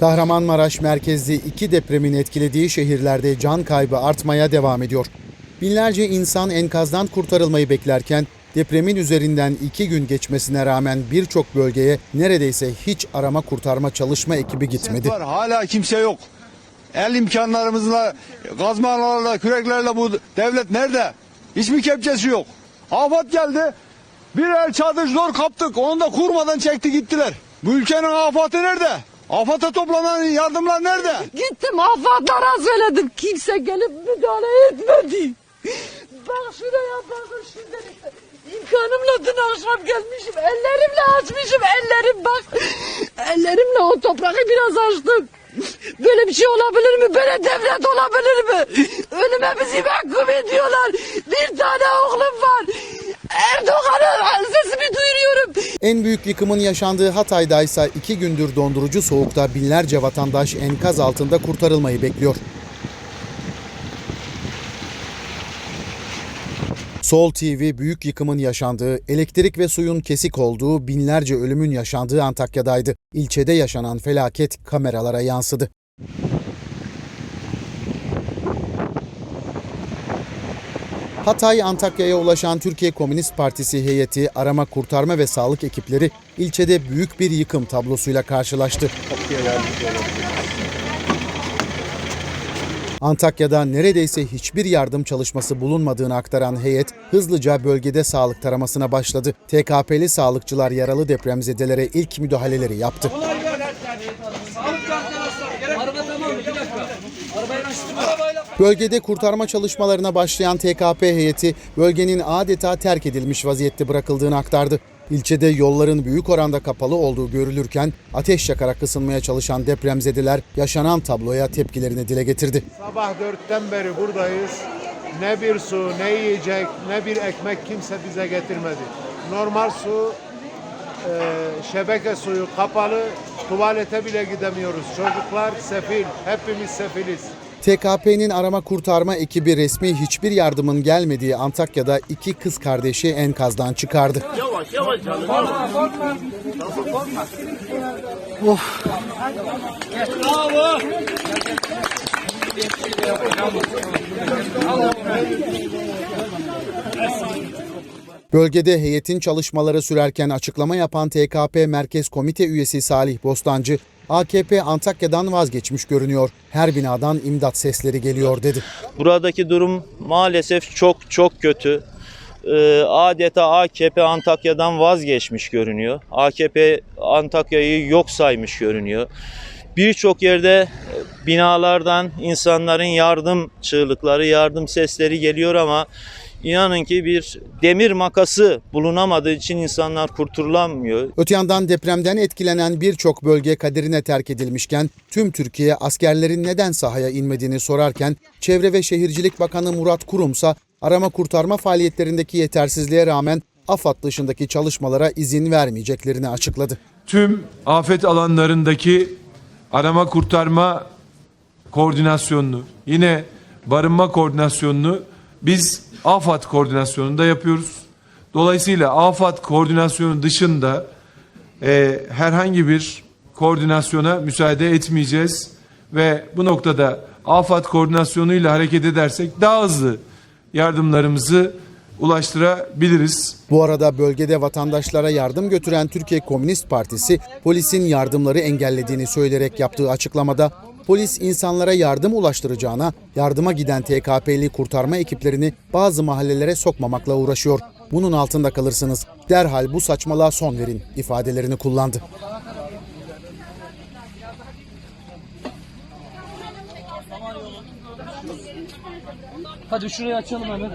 Kahramanmaraş merkezli iki depremin etkilediği şehirlerde can kaybı artmaya devam ediyor. Binlerce insan enkazdan kurtarılmayı beklerken depremin üzerinden iki gün geçmesine rağmen birçok bölgeye neredeyse hiç arama kurtarma çalışma ekibi gitmedi. Var, hala kimse yok. El imkanlarımızla, gazmalarla, küreklerle bu devlet nerede? Hiçbir kepçesi yok. Afat geldi. Bir el çadır zor kaptık. Onu da kurmadan çekti gittiler. Bu ülkenin afatı nerede? Afata toplanan yardımlar nerede? Gittim afatlara söyledim. Kimse gelip müdahale etmedi. Bak şuraya bakın şuradan işte. İmkanımla dün akşam gelmişim. Ellerimle açmışım. Ellerim bak. Ellerimle o toprağı biraz açtım. Böyle bir şey olabilir mi? Böyle devlet olabilir mi? Önüme bizi mahkum ediyorlar. Bir tane oğlum var. Duyuruyorum. En büyük yıkımın yaşandığı Hatay'da ise iki gündür dondurucu soğukta binlerce vatandaş enkaz altında kurtarılmayı bekliyor. Sol TV büyük yıkımın yaşandığı, elektrik ve suyun kesik olduğu, binlerce ölümün yaşandığı Antakya'daydı. İlçede yaşanan felaket kameralara yansıdı. Hatay Antakya'ya ulaşan Türkiye Komünist Partisi heyeti, arama kurtarma ve sağlık ekipleri ilçede büyük bir yıkım tablosuyla karşılaştı. Antakya'da neredeyse hiçbir yardım çalışması bulunmadığını aktaran heyet hızlıca bölgede sağlık taramasına başladı. TKP'li sağlıkçılar yaralı depremzedelere ilk müdahaleleri yaptı. Bölgede kurtarma çalışmalarına başlayan TKP heyeti bölgenin adeta terk edilmiş vaziyette bırakıldığını aktardı. İlçede yolların büyük oranda kapalı olduğu görülürken ateş yakarak ısınmaya çalışan depremzedeler yaşanan tabloya tepkilerini dile getirdi. Sabah dörtten beri buradayız. Ne bir su, ne yiyecek, ne bir ekmek kimse bize getirmedi. Normal su, e, şebeke suyu kapalı, tuvalete bile gidemiyoruz. Çocuklar sefil, hepimiz sefiliz. TKP'nin arama kurtarma ekibi resmi hiçbir yardımın gelmediği Antakya'da iki kız kardeşi enkazdan çıkardı. Bölgede heyetin çalışmaları sürerken açıklama yapan TKP Merkez Komite üyesi Salih Bostancı, AKP Antakya'dan vazgeçmiş görünüyor. Her binadan imdat sesleri geliyor dedi. Buradaki durum maalesef çok çok kötü. Ee, adeta AKP Antakya'dan vazgeçmiş görünüyor. AKP Antakya'yı yok saymış görünüyor. Birçok yerde binalardan insanların yardım çığlıkları, yardım sesleri geliyor ama inanın ki bir demir makası bulunamadığı için insanlar kurturulamıyor. Öte yandan depremden etkilenen birçok bölge kaderine terk edilmişken tüm Türkiye askerlerin neden sahaya inmediğini sorarken Çevre ve Şehircilik Bakanı Murat Kurumsa arama kurtarma faaliyetlerindeki yetersizliğe rağmen AFAD dışındaki çalışmalara izin vermeyeceklerini açıkladı. tüm afet alanlarındaki arama kurtarma koordinasyonunu, yine barınma koordinasyonunu biz AFAD koordinasyonunda yapıyoruz. Dolayısıyla AFAD koordinasyonu dışında e, herhangi bir koordinasyona müsaade etmeyeceğiz ve bu noktada AFAD koordinasyonuyla hareket edersek daha hızlı yardımlarımızı ulaştırabiliriz. Bu arada bölgede vatandaşlara yardım götüren Türkiye Komünist Partisi polisin yardımları engellediğini söyleyerek yaptığı açıklamada polis insanlara yardım ulaştıracağına yardıma giden TKP'li kurtarma ekiplerini bazı mahallelere sokmamakla uğraşıyor. Bunun altında kalırsınız. Derhal bu saçmalığa son verin ifadelerini kullandı. Hadi şurayı açalım hemen.